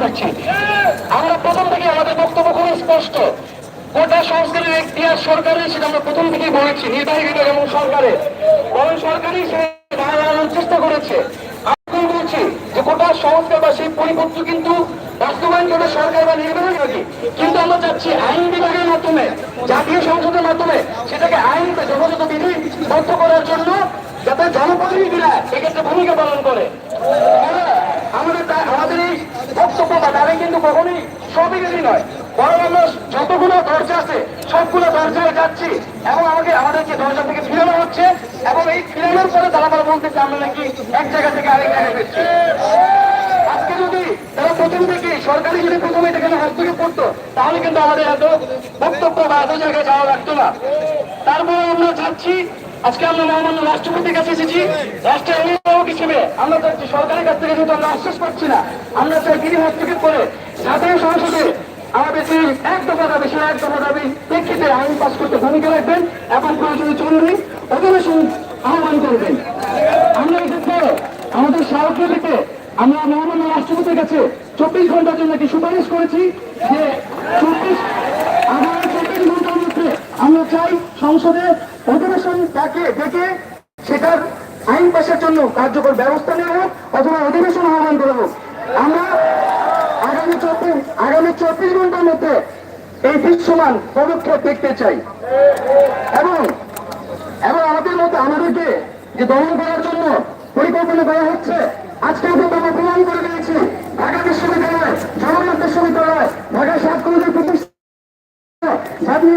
করছি আমরা প্রথম থেকে আমাদের বক্তব্য খুবই স্পষ্ট। গোটা সংস্কারের ইতিহাস সরকারের, সেটা আমরা প্রথম থেকেই বলেছি নির্বাহী বিভাগ এবং সরকারের। বরং সরকারই সে বাড়ানোর চেষ্টা করেছে। আমি বলছি যে সংস্কার বা সেই পরিপত্র কিন্তু বাস্তবায়ন করবে সরকার বা নির্বাহী বিভাগই। কিন্তু আমরা চাচ্ছি আইন বিভাগের মাধ্যমে, জাতীয় সংসদের মাধ্যমে সেটাকে আইন যথাযথ বিধি বদ্ধ করার জন্য যাতে জনপ্রতিনিধিরা এক্ষেত্রে ভূমিকা পালন করে। আমাদের দা- আমাদের এই বক্তব্য বা দাবি কিন্তু কখনোই সবিগতি নয়। বরং আমরা যতগুলো দরজা আছে, সবগুলো দরজায় যাচ্ছি এবং আমাকে, আমাদেরকে দরজা থেকে ফিরানো হচ্ছে এবং এই ফিরানোর পরে তারা আবার বলতেছে, আমরা নাকি এক জায়গা থেকে আরেক জায়গায় ফিরছি। আজকে যদি তারা প্রথম থেকে সরকারি যদি প্রথমে এখানে হস্তক্ষেপ করতো, তাহলে কিন্তু আমাদের এত বক্তব্য বা এত জায়গায় যাওয়া লাগতো না। তারপরে আমরা চাচ্ছি আজকে আমরা মহামান্য রাষ্ট্রপতির কাছে এসেছি। রাষ্ট্রের অভিভাবক হিসেবে আমরা চাচ্ছি সরকারের কাছ থেকে যেহেতু আমরা আশ্বাস পাচ্ছি না, আমরা চাই তিনি হস্তক্ষেপ করে জাতীয় সংসদে আমাদের যে এক দফা দাবি, সেই এক দফা দাবি প্রেক্ষিতে আইন পাস করতে ভূমিকা রাখবেন এবং প্রয়োজনে চলবে অধিবেশন আহ্বান করবেন। আমরা এক্ষেত্রে আমাদের থেকে আমরা মহামান্য রাষ্ট্রপতির কাছে চব্বিশ ঘণ্টার জন্য একটি সুপারিশ করেছি যে চব্বিশ, আগামী চব্বিশ ঘণ্টার মধ্যে আমরা চাই সংসদে অধিবেশন ডাকে, ডেকে সেটার আইন পাশের জন্য কার্যকর ব্যবস্থা নেওয়া হোক অথবা অধিবেশন আহ্বান করা হোক। আমরা আগামী চব্বিশ আগামী চব্বিশ ঘণ্টার মধ্যে এই দৃশ্যমান পদক্ষেপ দেখতে চাই। এবং এবং আমাদের মধ্যে আমাদেরকে যে দমন করার জন্য পরিকল্পনা করা হচ্ছে আজকে আমরা করে দিয়েছি ঢাকা বিশ্ববিদ্যালয় জগন্নাথ বিশ্ববিদ্যালয় ঢাকা সাত কলেজের প্রতিষ্ঠা জাতীয়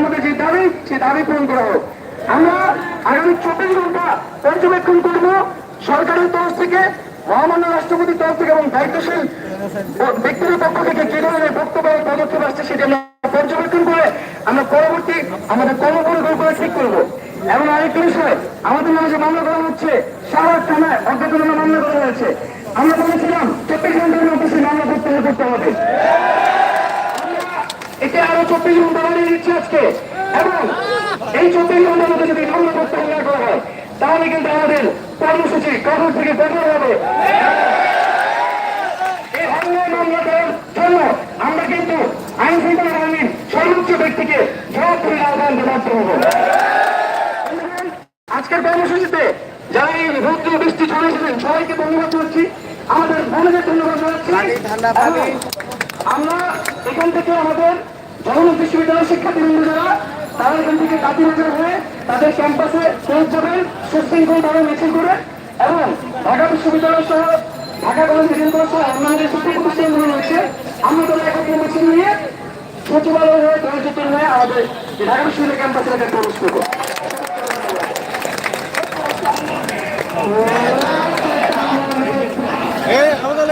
আমাদের যে দাবি সেই দাবি পূরণ করা হোক। আমরা আগামী চব্বিশ ঘণ্টা পর্যবেক্ষণ করব সরকারের তরফ থেকে, মহামান্য রাষ্ট্রপতির তরফ থেকে এবং দায়িত্বশীল ব্যক্তিদের পক্ষ থেকে যে ধরনের বক্তব্য পদক্ষেপ আসছে সেটি আমরা পর্যবেক্ষণ করে আমরা পরবর্তী আমাদের কর্মপরিকল্পনা ঠিক করব। এবং আরেকটি বিষয়, আমাদের নামে যে মামলা করা হচ্ছে সাহার থানায় অজ্ঞাতনামা মামলা করা হয়েছে। আমরা বলেছিলাম, চব্বিশ ঘণ্টার মধ্যে সেই মামলা করতে করতে হবে। এতে আরও চব্বিশ ঘণ্টা বাড়িয়ে দিচ্ছে আজকে। এবং এই চব্বিশ ঘণ্টার মধ্যে যদি মামলা করতে না করা হয় তাহলে কিন্তু আমাদের কর্মসূচি কঠোর থেকে কঠোর হবে? এই অন্যায় মামলা দেওয়ার জন্য আমরা কিন্তু আইন শৃঙ্খলা বাহিনীর সর্বোচ্চ ব্যক্তিকে জবাবদিহির আহ্বান জানাতে হবে। আজকের কর্মসূচিতে যারা এই রৌদ্র বৃষ্টি এসেছেন সবাইকে ধন্যবাদ জানাচ্ছি। আমাদের বোনদের ধন্যবাদ জানাচ্ছি। আমরা এখান থেকে আমাদের জগন্নাথ বিশ্ববিদ্যালয়ের শিক্ষার্থীবৃন্দ যারা তারা এখান থেকে কাতিবাজার হয়ে তাদের ক্যাম্পাসে পৌঁছ যাবেন সুশৃঙ্খলভাবে মিছিল করে এবং ঢাকা বিশ্ববিদ্যালয় সহ ঢাকা কলেজ মেডিকেল সহ অন্যান্য যে শিক্ষা প্রতিষ্ঠানগুলো রয়েছে। আমরা তারা একত্রে মিছিল নিয়ে সচিবালয় হয়ে দলচত্বর হয়ে আমাদের ঢাকা বিশ্ববিদ্যালয় ক্যাম্পাসে এখানে প্রবেশ করব। আমাদের